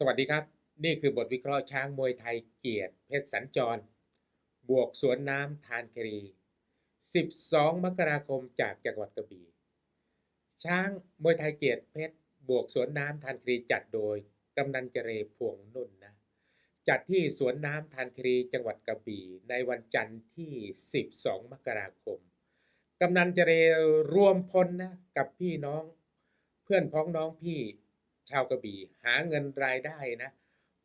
สวัสดีครับ นี่คือบทวิเคราะห์ช้างมวยไทยเกียรติเพชรสัญจร บวกสวนน้ำทานครี 12 มกราคมจากจังหวัดกระบี่ช้างมวยไทยเกียรติเพชรบวกสวนน้ำทานครีจัดโดยกำนันเจเรพวงนุ่นนะจัดที่สวนน้ำทานครีจังหวัดกระบี่ ในวันจันทร์ที่ 12 มกราคมกำนันเจเรรวมพลนะกับพี่น้อง เพื่อนพ้องน้องพี่ ชาวกระบี่หาเงินรายได้นะ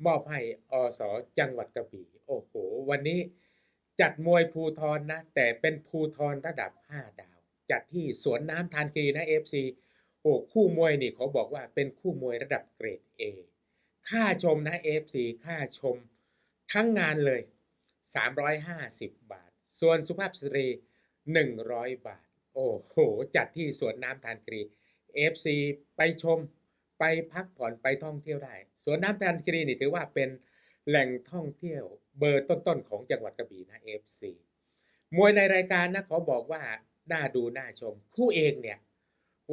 มอบให้อสจังหวัดกระบี่โอ้โห วันนี้จัดมวยภูทรนะแต่เป็นภูทรระดับ 5 ดาว จัดที่สวนน้ำทานกรีนะเอฟซีโอ้คู่มวยนี่เขาบอกว่าเป็นคู่มวยระดับเกรด A ค่าชมนะ FC ค่าชมทั้งงานเลย 350 บาท ส่วนสุภาพสตรี 100 บาท โอ้โห จัดที่สวนน้ำทานกรี FC ไปชม ไปพักผ่อนไปท่องเที่ยวได้สวนน้ำทานกรีนี่ถือว่าเป็นแหล่งท่องเที่ยวเบอร์ต้นๆของจังหวัดกระบี่นะ FC มวยในรายการนะขอบอกว่าน่าดูน่าชม คู่เอกเนี่ย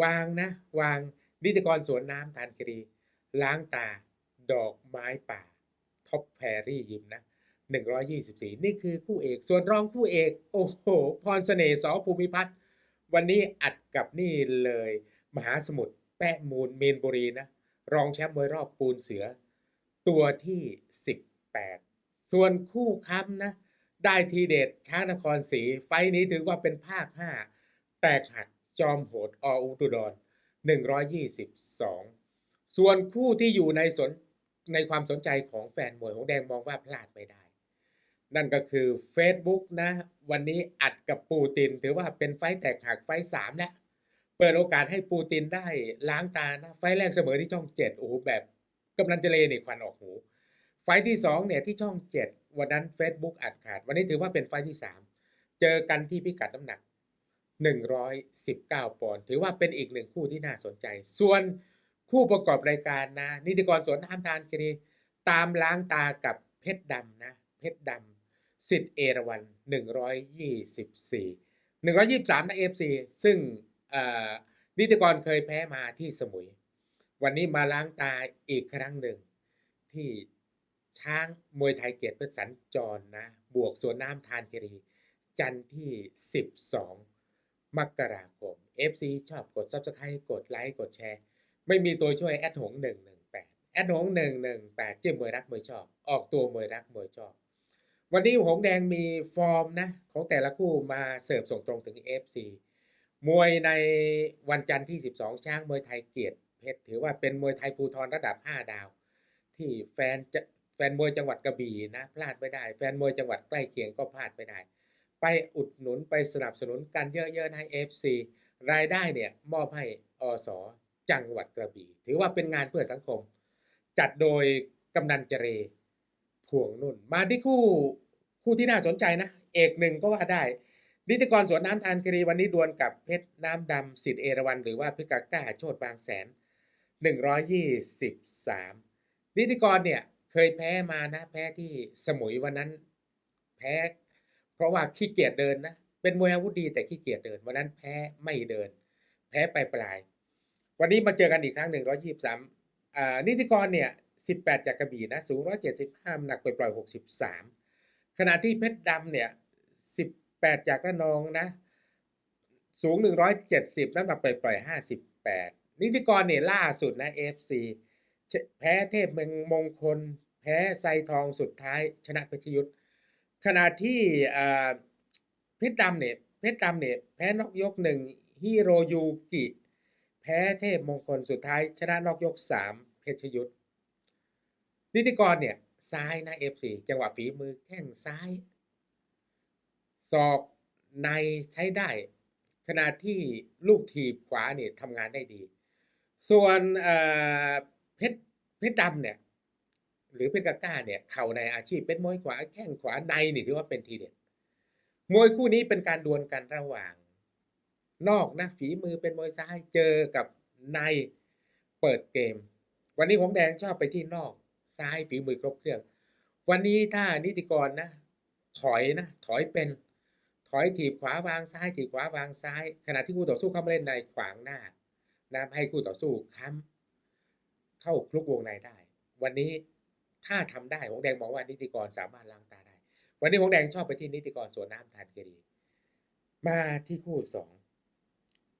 วางนะ วางนิติกรสวนน้ำทานกรีล้างตา ดอกไม้ป่าท็อปแพรรี่ยิมนะ124 นี่คือคู่เอก ส่วนรองคู่เอก โอ้โห พรเสน่ห์สอภูมิพัฒน์วันนี้อัดกับนี่เลย มหาสมุทร แปะมูลเมนบุรีนะ รองแชมป์มวยรอบปูนเสือ ตัวที่ 18 ส่วนคู่ค้ำนะ ได้ทีเด็ดช้างนครศรีไฟนี้ถือว่าเป็นภาค 5 แตกหักจอมโหดออุตุดร 122 ส่วนคู่ที่อยู่ในสนในความสนใจของแฟนมวยของแดงมองว่าพลาดไม่ได้ นั่นก็คือ Facebook นะ วันนี้อัดกับปูตินถือว่าเป็นไฟแตกหักไฟสามแล้ว เปิดโอกาสให้ปูตินได้ล้างตานะไฟแรกเสมอที่ช่องเจ็ดโอ้โหแบบกำลังจะเลนี่ควันออกหูไฟที่สองเนี่ยที่ช่องเจ็ดวันนั้น Facebook อัดขาด วันนี้ถือว่าเป็นไฟที่สามเจอกันที่พิกัดน้ำหนัก 119 ปอนด์ถือว่าเป็นอีกหนึ่งคู่ที่น่าสนใจ ส่วนคู่ประกอบรายการนะ นิติกรสวนน้ำทานคดีตามล้างตากับเพชรดำนะเพชรดำสิทธิ์เอราวัน124 123นะเอฟซีซึ่ง นิติกรเคยแพ้มาที่สมุย วันนี้มาล้างตาอีกครั้งหนึ่ง ที่ช้างมวยไทยเกียรติสัญจรนะ บวกสวนน้ำทานคดีจันที่ 12 มกราคม FC ชอบกด Subscribe กดไลค์กดแชร์ ไม่มีตัวช่วยแอดหง118แอดหง118จิ้มมวยรักมวยชอบ ออกตัวมวยรักมวยชอบ วันนี้หงแดงมีฟอร์มนะ ของแต่ละคู่มาเสิร์ฟส่งตรงถึง FC มวยในวันจันทร์ที่ 12 ช้างมวยไทยเกียรติเพชรถือว่าเป็นมวยไทยภูทรระดับ 5 ดาว ที่แฟนจะแฟนมวยจังหวัดกระบี่นะพลาดไม่ได้ แฟนมวยจังหวัดใกล้เคียงก็พลาดไม่ได้ ไปอุดหนุนไปสนับสนุนกันเยอะๆใน FC รายได้เนี่ยมอบให้อสจังหวัดกระบี่ ถือว่าเป็นงานเพื่อสังคม จัดโดยกำนันเจเรพวงนุ่น มาที่คู่คู่ที่น่าสนใจนะ เอกหนึ่งก็ว่าได้ นิติกรสวนน้ำทานครีวันนี้ดวลกับเพชรน้ำดำสิทธิเอราวันหรือว่าเพชรกาก้าโชดบางแสน 123 นิติกรเนี่ยเคยแพ้มานะแพ้ที่สมุยวันนั้นแพ้ เพราะว่าขี้เกียจเดินนะ เป็นมวยอาวุธดีแต่ขี้เกียจเดิน วันนั้นแพ้ไม่เดิน แพ้ไปปลาย วันนี้มาเจอกันอีกครั้งหนึ่งร้อยยี่สิบสามนิติกรเนี่ยสิบแปดจากกระบี่นะสูงร้อยเจ็ดสิบห้าหนักปล่อยหกสิบสามขณะที่เพชรดำเนี่ย แปดจากระนองนะ สูงหนึ่งร้อยเจ็ดสิบน้ำหนักปล่อยห้าสิบแปดนิติกรเนี่ยล่าสุดนะเอฟซีแพ้เทพเมืองมงคล แพ้ไซทองสุดท้าย ชนะเพชรยุทธขณะที่เพชรดำเนี่ยเพชรดำเนี่ยแพ้นอกยกหนึ่งฮิโรยูกิ แพ้เทพมงคลสุดท้าย ชนะนอกยกสามเพชรยุทธนิติกรเนี่ยซ้ายนะเอฟซีจังหวะฝีมือแข้งซ้าย ศอกในใช้ได้ ขณะที่ลูกถีบขวาเนี่ยทำงานได้ดี ส่วนเพชรเพชรดำเนี่ยหรือเพชรกาก้าเนี่ยเข่าในอาชีพเป็นมวยขวาแข้งขวาในนี่ถือว่าเป็นทีเด็ดมวยคู่นี้เป็นการดวลกันระหว่าง นอกนะฝีมือเป็นมวยซ้ายเจอกับในเปิดเกม วันนี้หงแดงชอบไปที่นอกซ้ายฝีมือครบเครื่อง วันนี้ถ้านิติกรนะ ถอยนะ ถอยเป็น ถอยถีบขวาวางซ้ายถีบขวาวางซ้าย ขณะที่คู่ต่อสู้เข้ามาเล่นในขวางหน้านะให้คู่ต่อสู้ค้ำเข้าคลุกวงในได้ วันนี้ถ้าทำได้หงแดงมองว่านิติกรสามารถล้างตาได้ วันนี้หงแดงชอบไปที่นิติกรสวนน้ำทานคดีมาที่คู่สอง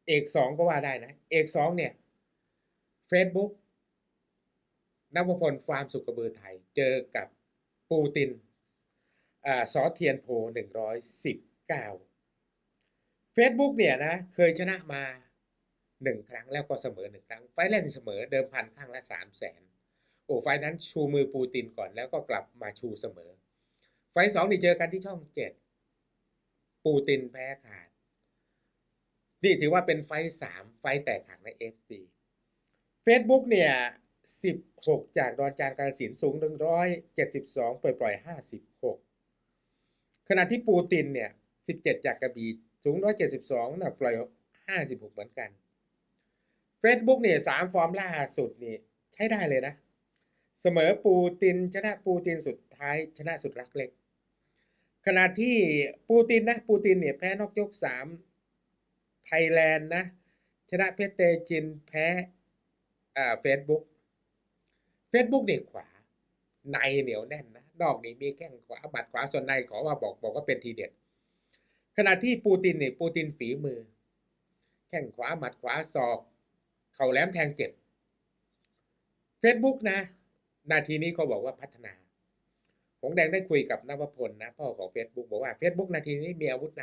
เอกสองก็ว่าได้นะ เอกสองเนี่ย Facebook นวพลฟาร์มสุขกระบือไทย เจอกับปูตินอ่าสอเทียนโพหนึ่งร้อยสิบ เก้า Facebook เนี่ยนะเคยชนะมาหนึ่งครั้งแล้วก็เสมอหนึ่งครั้ง ไฟแรกเสมอเดิมพันข้างละสามแสนโอ้ไฟนั้นชูมือปูตินก่อนแล้วก็กลับมาชูเสมอ ไฟสองนี่เจอกันที่ช่องเจ็ดปูตินแพ้ขาด นี่ถือว่าเป็นไฟสามไฟแตกหักในเอฟซี Facebook เนี่ยสิบหกจากดอนจานการสินสูงหนึ่งร้อยเจ็ดสิบสองปล่อยปล่อยห้าสิบหกขณะที่ปูตินเนี่ย สิบเจ็ดจากกระบี่สูงร้อยเจ็ดสิบสองนะปล่อยห้าสิบหกเหมือนกัน Facebook เนี่ยสามฟอร์มล่าสุดนี่ใช้ได้เลยนะ เสมอปูตินชนะปูตินสุดท้ายชนะสุดรักเล็ก ขณะที่ปูตินนะปูตินเนี่ยแพ้นอกยกสามไทยแลนด์นะ ชนะเพชรเตจินแพ้อ่าเฟซบุ๊กเฟซบุ๊กเด็กขวาในเหนียวแน่นนะนอกนี่มีแข้งขวาบัดขวาส่วนในขอว่าบอกบอกว่าเป็นทีเด็ด ขณะที่ปูตินเนี่ยปูตินฝีมือ แข้งขวาหมัดขวาศอก เข่าแหลมแทงเจ็บเฟซบุ๊กนะ นาทีนี้เขาบอกว่าพัฒนา หงแดงได้คุยกับนวพลนะพ่อของ Facebook บอกว่า Facebook นาทีนี้มีอาวุธน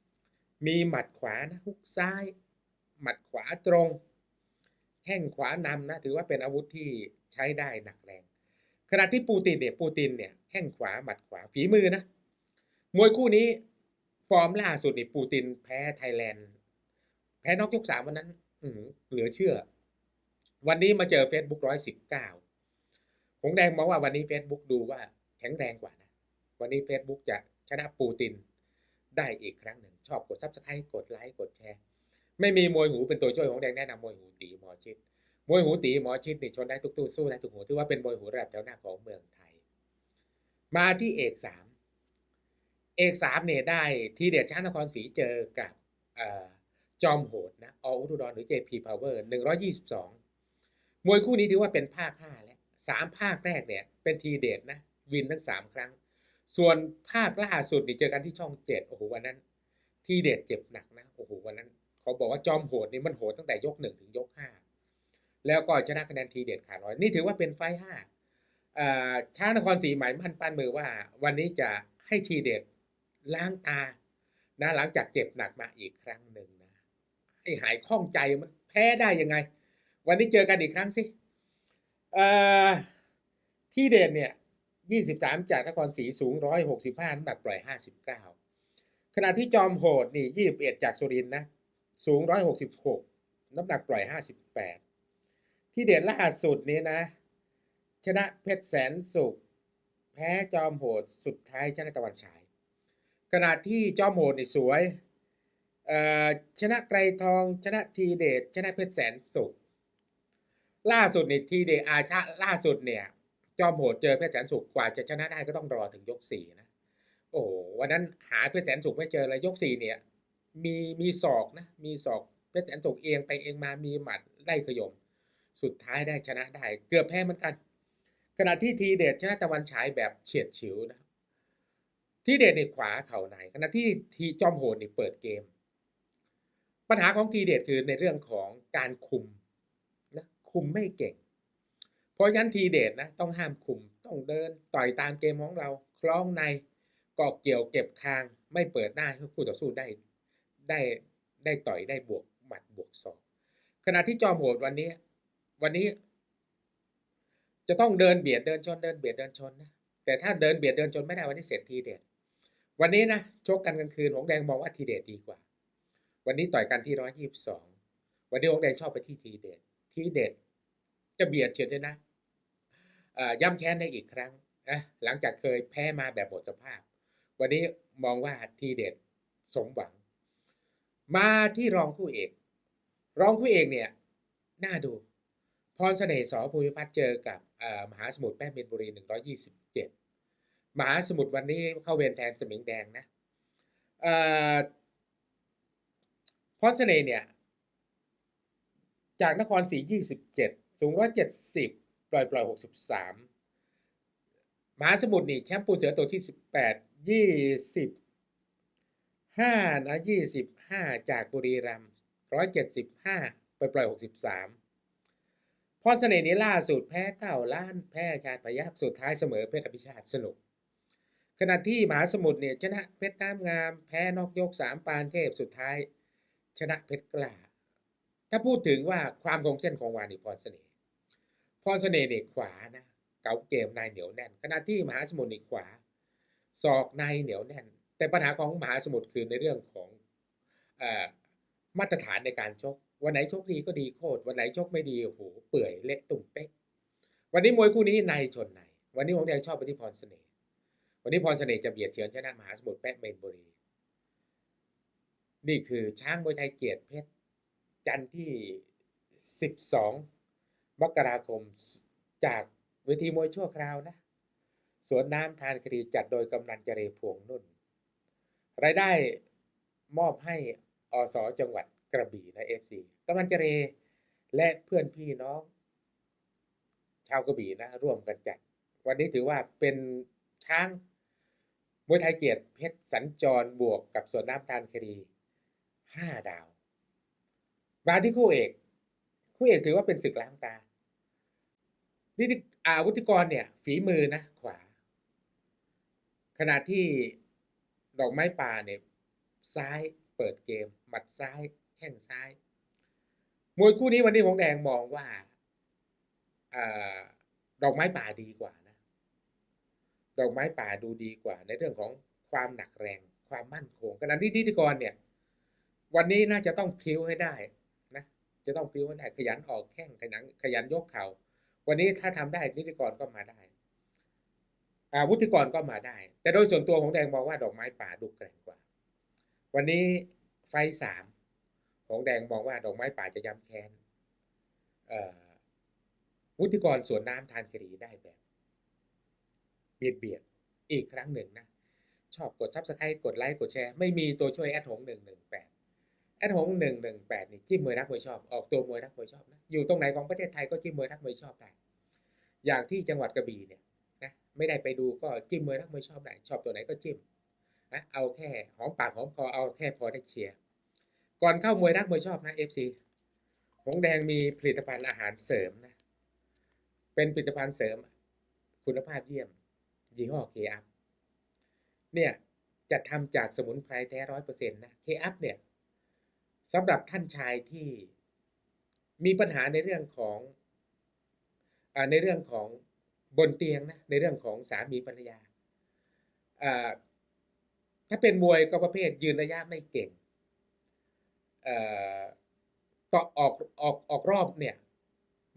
ำมีหมัดขวานะฮุกซ้าย หมัดขวาตรง แข้งขวานำนะ ถือว่าเป็นอาวุธที่ใช้ได้หนักแรงขณะที่ปูตินเนี่ยปูตินเนี่ยแข้งขวาหมัดขวาฝีมือนะมวยคู่นี้ ฟอร์มล่าสุดนี่ปูตินแพ้ไทยแลนด์ แพ้นอกยกสามวันนั้น อืเหลือเชื่อ วันนี้มาเจอ Facebook ร้อยสิบเก้าหงแดงมองว่าวันนี้ Facebook ดูว่าแข็งแรงกว่านะ วันนี้ Facebook จะชนะปูตินได้อีกครั้งหนึ่ง ชอบกดซับสไครต์กดไลค์กดแชร์ ไม่มีมวยหูเป็นตัวช่วยของแดงแนะนำมวยหูตีหมอชิดมวยหูตีหมอชิดนี่ชนได้ทุกตู้สู้ได้ทุกหูถือว่าเป็นมวยหูระดับแถวหน้าของเมืองไทย มาที่เอกสาม เอกสามเนี่ยได้ทีเด็ดช้างนครศรีเจอกับอจอมโหดนะออุดรหรือ JP Power 122 มวยคู่นี้ถือว่าเป็นภาค 5 แล้วสามภาคแรกเนี่ยเป็นทีเด็ดนะ วินทั้ง 3 ครั้ง ส่วนภาคล่าสุดนี่เจอกันที่ช่องเจ็ดโอ้โหวันนั้น ทีเด็ดเจ็บหนักนะโอ้โหวันนั้นเขาบอกว่าจอมโหดนี่มันโหดตั้งแต่ยกหนึ่งถึงยกห้าแล้วก็ชนะคะแนนทีเด็ดขาดร้อยนี่ถือว่าเป็นไฟห้าอ่าช้างนครศรีหมายมั่นปั้นมือว่า วันนี้จะให้ทีเด็ด ล้างตานะหลังจากเจ็บหนักมาอีกครั้งหนึ่งนะให้หายข้องใจมันแพ้ได้ยังไง วันนี้เจอกันอีกครั้งสิที่เด่นเนี่ย23 จากนครศรีสูง 165น้ำหนักปล่อย 59 ขณะที่จอมโหดนี่21 จากสุรินนะสูง 166 น้ำหนักปล่อย 58 ที่เด่นล่าสุดนี้นะ ชนะเพชรแสนสุข แพ้จอมโหดสุดท้ายชนะตะวันฉาย ขณะที่จอมโหดนี่สวย ชนะไกรทองชนะทีเดชชนะเพชรแสนสุข ล่าสุดนี่ทีเดชอาชะล่าสุดเนี่ย จอมโหดเจอเพชรแสนสุขกว่าจะชนะได้ก็ต้องรอถึงยกสี่นะ โอ้วันนั้นหาเพชรแสนสุขไม่เจอเลยยกสี่เนี่ย มีมีศอกนะ มีศอกเพชรแสนสุขเองไปเองมามีหมัดได้ขยม สุดท้ายได้ชนะได้ เกือบแพ้เหมือนกันขณะที่ทีเดชชนะตะวันฉายแบบเฉียดฉิวนะ ทีเดชในขวาเข่าในขณะที่ทีจอมโหดนี่เปิดเกม ปัญหาของทีเดชคือในเรื่องของการคุมนะคุมไม่เก่ง เพราะฉะนั้นทีเดชนะต้องห้ามคุมต้องเดินต่อยตามเกมของเราคล้องในเกาะเกี่ยวเก็บคางไม่เปิดหน้าให้คู่ต่อสู้ได้ได้ได้ต่อยได้บวกหมัดบวกศอกขณะที่จอมโหดวันนี้ วันนี้ จะต้องเดินเบียดเดินชนเดินเบียดเดินชนนะแต่ถ้าเดินเบียดเดินชนไม่ได้วันนี้เสร็จทีเด็ด วันนี้นะชกกันกลางคืนหงแดงมองว่าทีเด็ดดีกว่า วันนี้ต่อยกันที่ร้อยยี่สิบสองวันนี้หงแดงชอบไปที่ทีเด็ดทีเด็ดจะเบียดเฉียดเลยนะย่ำแค้นได้อีกครั้งนะหลังจากเคยแพ้มาแบบหมดสภาพ วันนี้มองว่าทีเด็ดสมหวัง มาที่รองคู่เอก รองคู่เอกเนี่ยน่าดู พรเสน่ห์สอภูมิพัฒน์เจอกับมหาสมุทรแป้มินบุรี 127 มหาสมุทรวันนี้เข้าเวรแทนสมิงแดงนะเออพรเสน่ห์เนี่ย จากนครศรี27สูง170ปล่อยปล่อยหกสิบสามมหาสมุทรนี่แชมป์ปูเสือตัวที่สิบแปดยี่สิบห้านะยี่สิบห้าจากบุรีรัมย์ร้อยเจ็ดสิบห้าปล่อยปล่อยหกสิบสามพรเสน่ห์นี้ล่าสุดแพ้เก้าล้านแพ้ชาติพยัคฆ์สุดท้ายเสมอเพชรอภิชาติสนุก ขณะที่มหาสมุทรเนี่ยชนะเพชรน้ำงาม แพ้นอกยกสามปานเทพสุดท้าย ชนะเพชรกล้า ถ้าพูดถึงว่าความคงเส้นของวานิพรเสน่ห์พรเสน่ห์เนี่ยขวานะเก๋าเกมนายเหนียวแน่น ขณะที่มหาสมุทรนี่ขวาศอกในเหนียวแน่น แต่ปัญหาของมหาสมุทรคือในเรื่องของอมาตรฐานในการชก วันไหนชกดีก็ดีโคตรวันไหนชกไม่ดีโอ้โหเปื่อยเละตุ่มเป๊ะ วันนี้มวยคู่นี้ในชนในวันนี้ผมแดงชอบไปที่พรเสน่ห์ วันนี้พรเสน่ห์จะเบียดเฉือนชนะมหาสมุทรแป๊ะเมนบุรี นี่คือช้างมวยไทยเกียรติเพชร จันทร์ที่ 12 มกราคมจากเวทีมวยชั่วคราวนะ สวนน้ำทานคดีจัดโดยกำนันเจเรพวงนุ่น รายได้มอบให้อสจังหวัดกระบี่นะเอฟซีกำนันเจเรและเพื่อนพี่น้อง ชาวกระบี่นะ ร่วมกันจัด วันนี้ถือว่าเป็นช้าง วยไทยเกียรติเพชรสัญจรบวกกับสวนน้ำทานคดีห้าดาว มาที่คู่เอก คู่เอกถือว่าเป็นศึกล้างตานี่อาวุธิกรเนี่ย ฝีมือนะขวา ขณะที่ดอกไม้ป่าเนี่ย ซ้ายเปิดเกม หมัดซ้าย แข้งซ้าย มวยคู่นี้วันนี้หงแดงมองว่าอาดอกไม้ป่าดีกว่า ดอกไม้ป่าดูดีกว่า ในเรื่องของความหนักแรง ความมั่นคงขณะที่ทิติกรเนี่ย วันนี้น่าจะต้องพลิ้วให้ได้นะจะต้องพลิ้วให้ได้ขยันออกแข้งขยันขยันยกเขา่าวันนี้ถ้าทำได้นิติกรก็มาได้อาวุธิกรก็มาได้ แต่โดยส่วนตัวของแดงมองว่าดอกไม้ป่าดูแกร่งกว่า วันนี้ไฟสามของแดงมองว่าดอกไม้ป่าจะย้ำแค้นวุฒิกรสวนน้ำทานคดีได้แบบ เบียดเบียดอีกครั้งหนึ่งนะชอบกดซับสไครต์กดไลค์กดแชร์ ไม่มีตัวช่วยแอดหงหนึ่งหนึ่งแปดแอดหงหนึ่งหนึ่งแปดนี่จิ้มมวยรักมวยชอบ ออกตัวมวยรักมวยชอบนะอยู่ตรงไหนของประเทศไทยก็จิ้มมวยรักมวยชอบได้ อย่างที่จังหวัดกระบี่เนี่ยนะไม่ได้ไปดูก็จิ้มมวยรักมวยชอบได้ชอบตัวไหนก็จิ้มนะเอาแค่หอมปากหอมคอเอาแค่พอได้เชียร์ก่อนเข้ามวยรักมวยชอบนะเอฟซีหงแดงมีผลิตภัณฑ์อาหารเสริมนะเป็นผลิตภัณฑ์เสริม คุณภาพเยี่ยม ยี่ห้อเคอัพเนี่ยจะทำจากสมุนไพรแท้ร้อยเปอร์เซ็นต์นะเคอัพเนี่ยสำหรับท่านชายที่มีปัญหาในเรื่องของอในเรื่องของบนเตียงนะในเรื่องของสามีภรรยา ถ้าเป็นมวยก็ประเภทยืนระยะไม่เก่งก็ออกออกออกรอบเนี่ย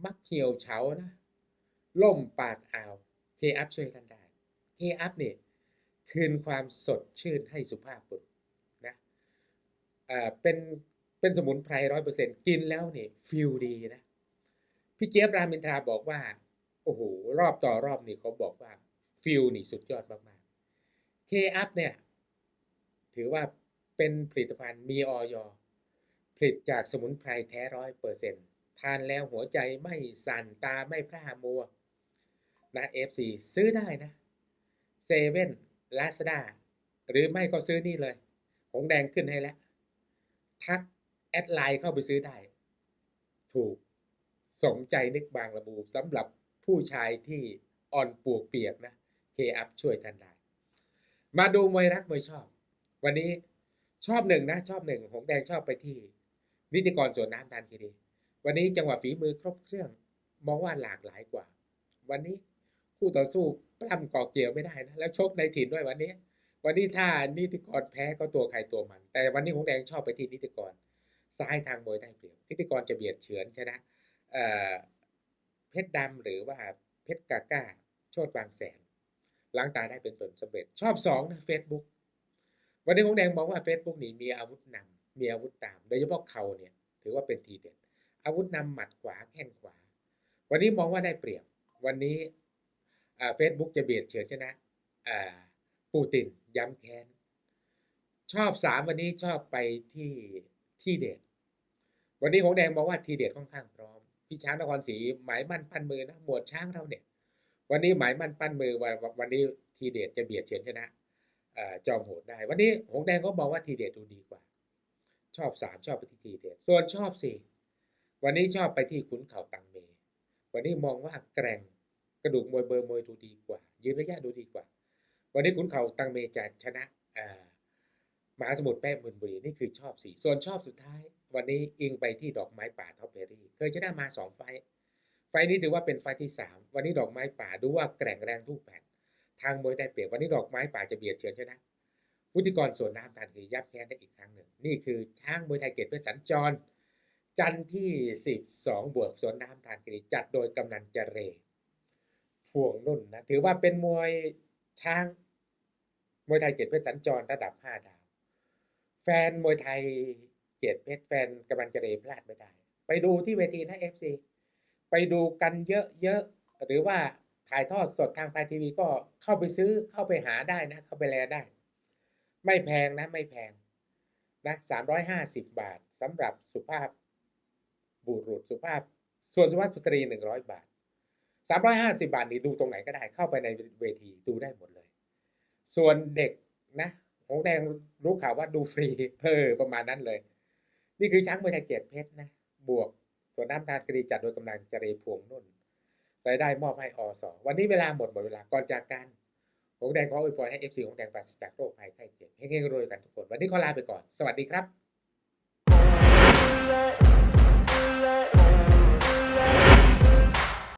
มักเหี่ยวเฉานะล่มปากอ่าวเคอัพช่วยกันได้ เคอัพเนี่ยคืนความสดชื่นให้สุภาพบุรุษนะเป็นเป็นสมุนไพรร้อยเปอร์เซ็นกินแล้วเนี่ยฟิลดีนะพี่เจี๊ยบรามินทราบอกว่าโอ้โหรอบต่อรอบนี่เขาบอกว่าฟิลนี่สุดยอดมากๆเคอัพเนี่ยถือว่าเป็นผลิตภัณฑ์มีออยผลิตจากสมุนไพรแท้ร้อยเปอร์เซ็นทานแล้วหัวใจไม่สั่นตาไม่พร่ามัวนะเอฟซีซื้อได้นะ เซเว่นลาซาด้าหรือไม่ก็ซื้อนี่เลย หงแดงขึ้นให้แล้ว ทักแอดไลน์เข้าไปซื้อได้ ถูกสมใจนึกบางระบูสำหรับผู้ชายที่อ่อนปวกเปียกนะเคอัพช่วยทันได้ มาดูมวยรักมวยชอบ วันนี้ชอบหนึ่งนะ ชอบหนึ่งหงแดงชอบไปที่นิติกรสวนน้ำทานคีรีวันนี้จังหวะฝีมือครบเครื่อง มองว่าหลากหลายกว่า วันนี้คู่ต่อสู้ ปล้ำก่อเกี่ยวไม่ได้นะแล้วชกในถิ่นด้วยวันนี้ วันนี้ถ้านิติกรแพ้ก็ตัวใครตัวมัน แต่วันนี้หงแดงชอบไปที่นิติกรซ้ายทางมวยได้เปรียบนิติกรจะเบียดเฉือนชนะเพชรดำหรือว่าเพชรกาก้าโชดบางแสนล้างตาได้เป็นผลสำเร็จชอบสองนะเฟซบุ๊กวันนี้หงแดงมองว่าเฟซบุ๊กนี้มีอาวุธนำมีอาวุธตาม โดยเฉพาะเขาเนี่ยถือว่าเป็นทีเด็ดอาวุธนำหมัดขวาแข้งขวา วันนี้มองว่าได้เปรียบ วันนี้ เฟซบุ๊กจะเบียดเฉือนชนะปูตินย้ำแค้น ชอบสามวันนี้ชอบไปที่ที่เด็ด วันนี้ของแดงบอกว่าทีเด็ดค่อนข้างพร้อม พี่ช้างนครศรีหมายมั่นปั้นมือนะหมวดช้างเราเนี่ย วันนี้หมายมั่นปั้นมือวันวันนี้ทีเดชจะเบียดเฉือนชนะจอมโหดได้ วันนี้หงแดงก็บอกว่าทีเดชดูดีกว่า ชอบสามชอบไปที่ทีเดชส่วนชอบสี่วันนี้ชอบไปที่ขุนเขาตังเม วันนี้มองว่าแกร่ง กระดูกมวยเบอร์มวยดูดีกว่า ยืนระยะดูดีกว่า วันนี้ขุนเข่าตังเมจะชนะมหาสมุทรแป้หมื่นบุรีนี่คือชอบสี่ส่วนชอบสุดท้าย วันนี้อิงไปที่ดอกไม้ป่าท็อปเบอรี่เคยชนะมาสองไฟ ไฟนี้ถือว่าเป็นไฟที่สามวันนี้ดอกไม้ป่าดูว่าแกร่งแรงทุกแผ่นทางมวยได้เปรียบวันนี้ดอกไม้ป่าจะเบียดเฉือนชนะพุทธิกรส่วนน้ำทันคือยับแค้นได้อีกครั้งหนึ่ง นี่คือช้างมวยไทยเกตเพชรสัญจร จันที่ 12 บวกสวนน้ำทานคดีจัดโดยกำนันเจเร พวงนุ่นนะถือว่าเป็นมวยช้าง มวยไทยเกียรติเพชรสัญจรระดับ5ดาว แฟนมวยไทยเกียรติเพชรแฟนกำนันเจเรพลาดไม่ได้ ไปดูที่เวทีนะ FC ไปดูกันเยอะๆหรือว่าถ่ายทอดสดทางไทยทีวีก็เข้าไปซื้อเข้าไปหาได้นะ เข้าไปแลได้ ไม่แพงนะไม่แพงนะสามร้อยห้าสิบบาทสำหรับสุภาพบุรุษสุภาพ ส่วนสุภาพสตรีหนึ่งร้อยบาท สามร้อยห้าสิบาทนี่ดูตรงไหนก็ได้เข้าไปในเวทีดูได้หมดเลย ส่วนเด็กนะหงแดงรู้ข่าวว่าดูฟรีเออประมาณนั้นเลย นี่คือช้างมวยไทยเกียรติเพชรนะ บวกส่วนน้ำตาลคดีจัดโดยกำลังเจรพวงนุ่นรายได้มอบให้อสวันนี้เวลาหมดหมดเวลาก่อนจากกันหงแดงขออวยพรให้เอฟซีหงแดงปราศจากโรคภัยไข้เจ็บเฮงๆรวยกันทุกคน วันนี้ขอลาไปก่อน สวัสดีครับ let